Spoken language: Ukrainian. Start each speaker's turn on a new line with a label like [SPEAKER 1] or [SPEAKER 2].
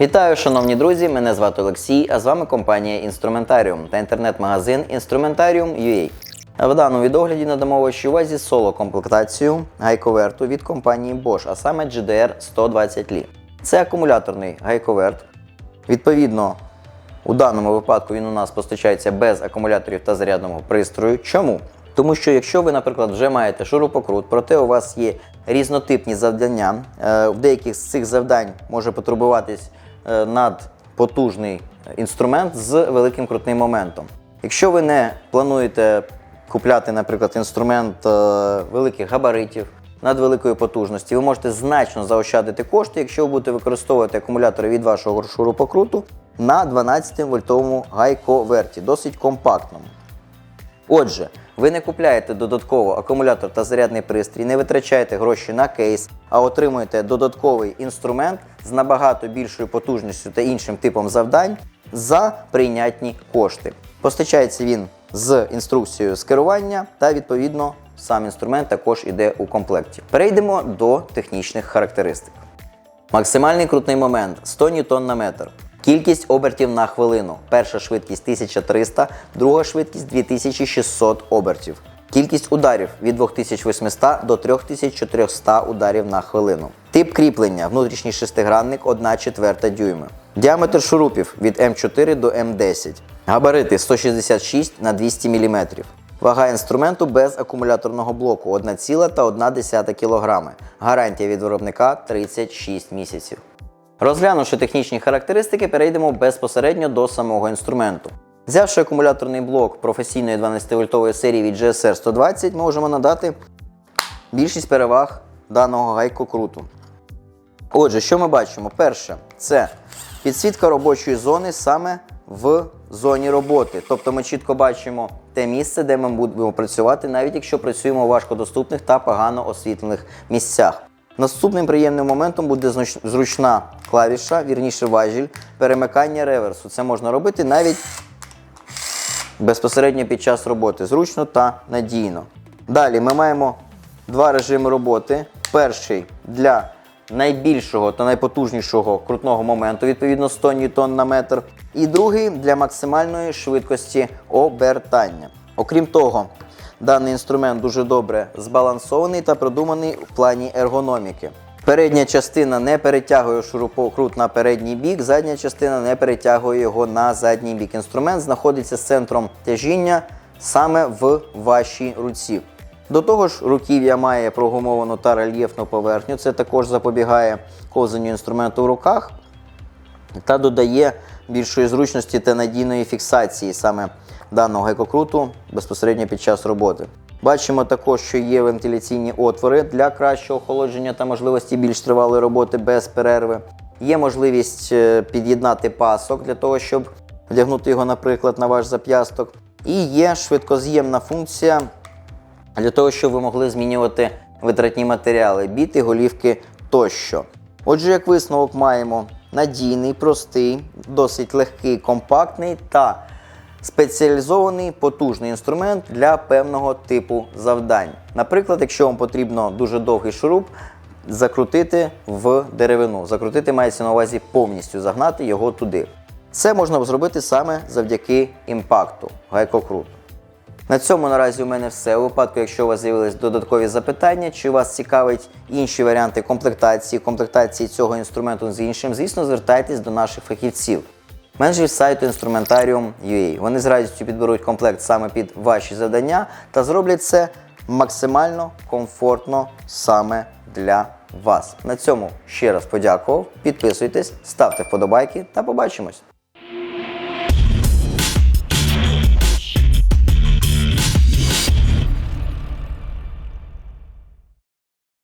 [SPEAKER 1] Вітаю, шановні друзі! Мене звати Олексій, а з вами компанія Інструментаріум та інтернет-магазин Instrumentarium.ua. В даному відогляді надамо вашій увазі соло-комплектацію гайковерту від компанії Bosch, а саме GDR 120 Li. Це акумуляторний гайковерт. Відповідно, у даному випадку він у нас постачається без акумуляторів та зарядного пристрою. Чому? Тому що якщо ви, наприклад, вже маєте шурупокрут, проте у вас є різнотипні завдання, е, в деяких з цих завдань може потребуватись надпотужний інструмент з великим крутним моментом. Якщо ви не плануєте купляти, наприклад, інструмент е, великих габаритів, надвеликої потужності, ви можете значно заощадити кошти, якщо ви будете використовувати акумулятори від вашого шурупокруту на 12-вольтовому гайковерті, досить компактному. Отже, ви не купляєте додатково акумулятор та зарядний пристрій, не витрачаєте гроші на кейс, а отримуєте додатковий інструмент з набагато більшою потужністю та іншим типом завдань за прийнятні кошти. Постачається він з інструкцією з керування та відповідно сам інструмент також іде у комплекті. Перейдемо до технічних характеристик. Максимальний крутний момент 100 ньютон на метр. Кількість обертів на хвилину. Перша швидкість 1300, друга швидкість 2600 обертів. Кількість ударів від 2800 до 3400 ударів на хвилину. Тип кріплення внутрішній шестигранник 1 четверта дюйми. Діаметр шурупів від М4 до М10. Габарити 166 на 200 мм. Вага інструменту без акумуляторного блоку 1,1 кг. Гарантія від виробника 36 місяців. Розглянувши технічні характеристики, перейдемо безпосередньо до самого інструменту. Взявши акумуляторний блок професійної 12-вольтової серії від GSR 120, ми можемо надати більшість переваг даного гайкокруту. Отже, що ми бачимо? Перше, це підсвітка робочої зони саме в зоні роботи. Тобто ми чітко бачимо те місце, де ми будемо працювати, навіть якщо працюємо у важкодоступних та погано освітлених місцях. Наступним приємним моментом буде зручна клавіша, вірніше важіль, перемикання реверсу. Це можна робити навіть безпосередньо під час роботи. Зручно та надійно. Далі ми маємо два режими роботи. Перший для найбільшого та найпотужнішого крутного моменту, відповідно 100 ньютон на метр. І другий для максимальної швидкості обертання. Окрім того, даний інструмент дуже добре збалансований та продуманий в плані ергономіки. Передня частина не перетягує шурупокрут на передній бік, задня частина не перетягує його на задній бік. Інструмент знаходиться з центром тяжіння саме в вашій руці. До того ж, руків'я має прогумовану та рельєфну поверхню. Це також запобігає ковзанню інструменту в руках та додає більшої зручності та надійної фіксації саме даного гекокруту безпосередньо під час роботи. Бачимо також, що є вентиляційні отвори для кращого охолодження та можливості більш тривалої роботи без перерви. Є можливість е, під'єднати пасок для того, щоб вдягнути його, наприклад, на ваш зап'ясток. І є швидкоз'ємна функція для того, щоб ви могли змінювати витратні матеріали, біти, голівки тощо. Отже, як висновок маємо надійний, простий, досить легкий, компактний та спеціалізований потужний інструмент для певного типу завдань. Наприклад, якщо вам потрібно дуже довгий шуруп, закрутити в деревину. Закрутити мається на увазі повністю загнати його туди. Це можна зробити саме завдяки імпакту гайкокруту. На цьому наразі у мене все. У випадку, якщо у вас з'явились додаткові запитання, чи вас цікавить інші варіанти комплектації, комплектації цього інструменту з іншим, звісно, звертайтесь до наших фахівців. Менеджерів сайту Instrumentarium.ua. Вони з радістю підберуть комплект саме під ваші завдання та зроблять це максимально комфортно саме для вас. На цьому ще раз подякував. Підписуйтесь, ставте вподобайки та побачимось!